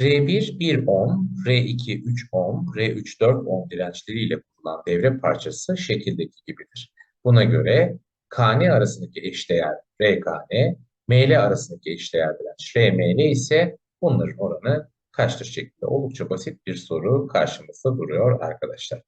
R1 1 ohm, R2 3 ohm, R3 4 ohm dirençleriyle kurulan devre parçası şekildeki gibidir. Buna göre KN arasındaki eşdeğer RKN, ML arasındaki eşdeğer direnç RML ise bunların oranı kaçtır şeklinde oldukça basit bir soru karşımızda duruyor arkadaşlar.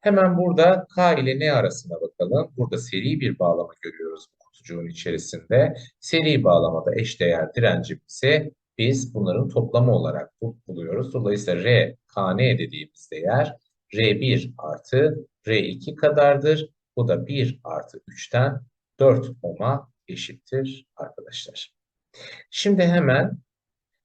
Hemen burada K ile N arasına bakalım. Burada seri bir bağlama görüyoruz bu kutucuğun içerisinde. Seri bağlamada eşdeğer direncimizi biz bunların toplamı olarak buluyoruz. Dolayısıyla R, KN dediğimiz değer R1 artı R2 kadardır. Bu da 1 artı 3'ten 4 ohm'a eşittir arkadaşlar. Şimdi hemen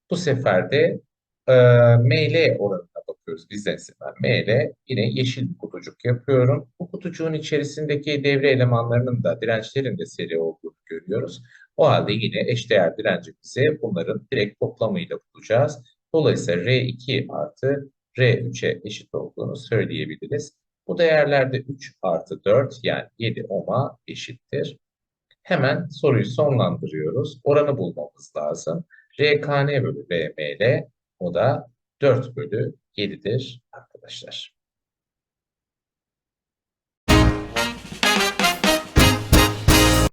bu sefer de e, ML oranına bakıyoruz bizden istenen. ML yine yeşil bir kutucuk yapıyorum. Bu kutucuğun içerisindeki devre elemanlarının da dirençlerin de seri olduğunu görüyoruz. O halde yine eşdeğer direncimizi bunların direkt toplamıyla bulacağız. Dolayısıyla R2 artı R3'e eşit olduğunu söyleyebiliriz. Bu değerlerde 3 artı 4 yani 7 ohm'a eşittir. Hemen soruyu sonlandırıyoruz. Oranı bulmamız lazım. RKN bölü RML o da 4 bölü 7'dir arkadaşlar.